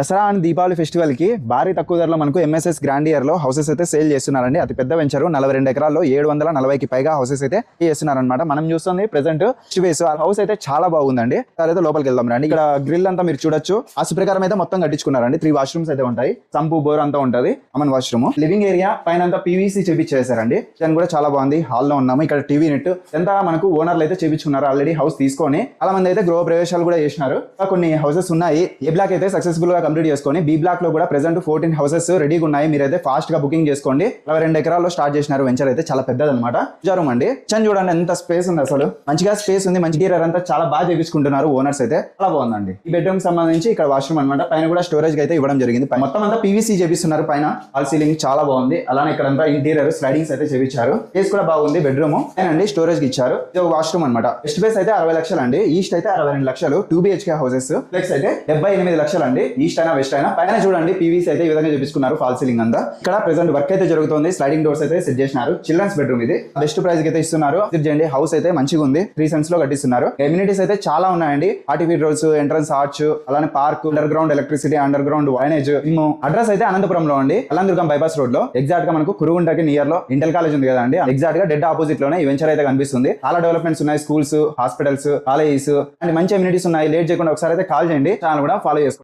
Dasara and Deepavali ఫెస్టివల్కి భారీ తక్కువ ధరలో మనకు ఎంఎస్ఎస్ గ్రాండ్ ఇయర్లో హౌసెస్ అయితే సేల్ చేస్తున్నారండి. అతి పెద్ద వెంచరు నలభై రెండు ఎకరాల్లో ఏడు వందల నలభైకి పైగా హౌసెస్ అయితే చేస్తున్నారనమాట మనం చూస్తుంది ప్రెసెంట్ స్టివేస్ ఆ హౌస్ అయితే చాలా బాగుందండి. తర్వాత లోపలికి వెళ్దాం రండి. ఇక్కడ గ్రిల్ అంతా మీరు చూడొచ్చు. ఆ ప్రకారం అయితే మొత్తం కట్టించుకున్నారండి. త్రీ వాష్రూమ్స్ అయితే ఉంటాయి. సంపు బోర్ అంతా ఉంటది. అమన్ వాష్రూమ్ లివింగ్ ఏరియా పైన అంతా పీవీసీ చేపించేసారండి దాని కూడా చాలా బాగుంది. హాల్లో ఉన్నాము. ఇక్కడ టీవీ నెట్ ఎంత మనకు ఓనర్లు అయితే చేపించుకున్నారు ఆల్రెడీ హౌస్ తీసుకొని చాలా మంది అయితే గృహ ప్రవేశాలు కూడా చేసినారు. కొన్ని హౌసెస్ ఉన్నాయి. ఏ బ్లాక్ అయితే సక్సెస్ఫుల్గా కంప్లీట్ చేసుకొని బి బ్లాక్లో కూడా ప్రెసెంట్ ఫోర్టీన్ హౌసెస్ రెడీగా ఉన్నాయి. మీరైతే ఫాస్ట్గా బుకింగ్ చేసుకోండి. అలా రెండు ఎకరాల్లో స్టార్ట్ చేసినారు. వెంచర్ అయితే చాలా పెద్దది అనమాట జరం అండి. చని చూడండి ఎంత స్పేస్ ఉంది అసలు. మంచిగా స్పేస్ ఉంది. మంచి గీరర్ అంతా చాలా బాగా చేపించుకుంటున్నారు ఓనర్స్ అయితే. చాలా బాగుందండి. ఈ బెడ్రూమ్ సంబంధించి ఇక్కడ వాష్రూమ్ అనమాట పైన కూడా స్టోరేజ్ అయితే ఇవ్వడం జరిగింది. మొత్తం అంతా పీవీసీ చేపిస్తున్నారు పైన. ఆల్ సీలింగ్ చాలా బాగుంది. అలానే ఇక్కడ అంతా ఇంటీరియర్ స్లైడింగ్స్ అయితే చేపించారు. స్పేస్ కూడా బాగుంది బెడ్రూమ్ అండి స్టోరేజ్కి ఇచ్చారు. ఇది వాష్రూమ్ అనమాట వెస్ట్ బేస్ అయితే అరవై లక్షలు అండి ఈస్ట్ అయితే అరవై రెండు లక్షలు. టూ బిహెచ్కే హౌసెస్ ఫ్లెక్స్ అయితే డెబ్బై ఎనిమిది లక్షలు అండి ఈస్ట్ అయినా వెస్ట్ అయినా పైన చూడండి పీవీసీ అయితే ఈ విధంగా చేపించుకున్నారు ఫాల్ సీలింగ్ అంతా. ఇక్కడ ప్రెసెంట్ వర్క్ అయితే జరుగుతుంది స్లైడింగ్ డోర్స్ అయితే సెట్ చేసినారు చిల్డ్రన్స్ బెడ్రూమ్ ఇది. బెస్ట్ ప్రైస్ అయితే ఇస్తున్నారు చేయండి హౌస్ అయితే మంచిగా ఉంది త్రీ సెన్స్లో కట్టిస్తున్నారు. ఎమ్యూనిటీస్ అయితే చాలా ఉన్నాయండి ఆర్టిఫిట్ రోడ్స్ ఎంట్రన్స్ ఆర్చ్ అలానే park underground electricity underground drainage మేము అడ్రస్ అయితే అనంతపురం లో అండి అలందుర్గం బైపాస్ రోడ్లో. ఎగ్జాక్ట్గా మనకు కురుగుంటకి నియర్లో ఇంటర్ కాలేజ్ ఉంది కదండి ఎగ్జాక్ట్గా డెడ్ ఆపోజిట్లోనే ఈ వెంచర్ అయితే కనిపిస్తుంది. చాలా డెవలప్మెంట్స్ ఉన్నాయి స్కూల్స్ హాస్పిటల్స్ కాలేజెస్ అండ్ మంచి ఎమ్యూనిటీస్ ఉన్నాయి. లేట్ చేయకుండా ఒకసారి అయితే కాల్ చేయండి ఛానల్ కూడా ఫాలో చేసుకోండి.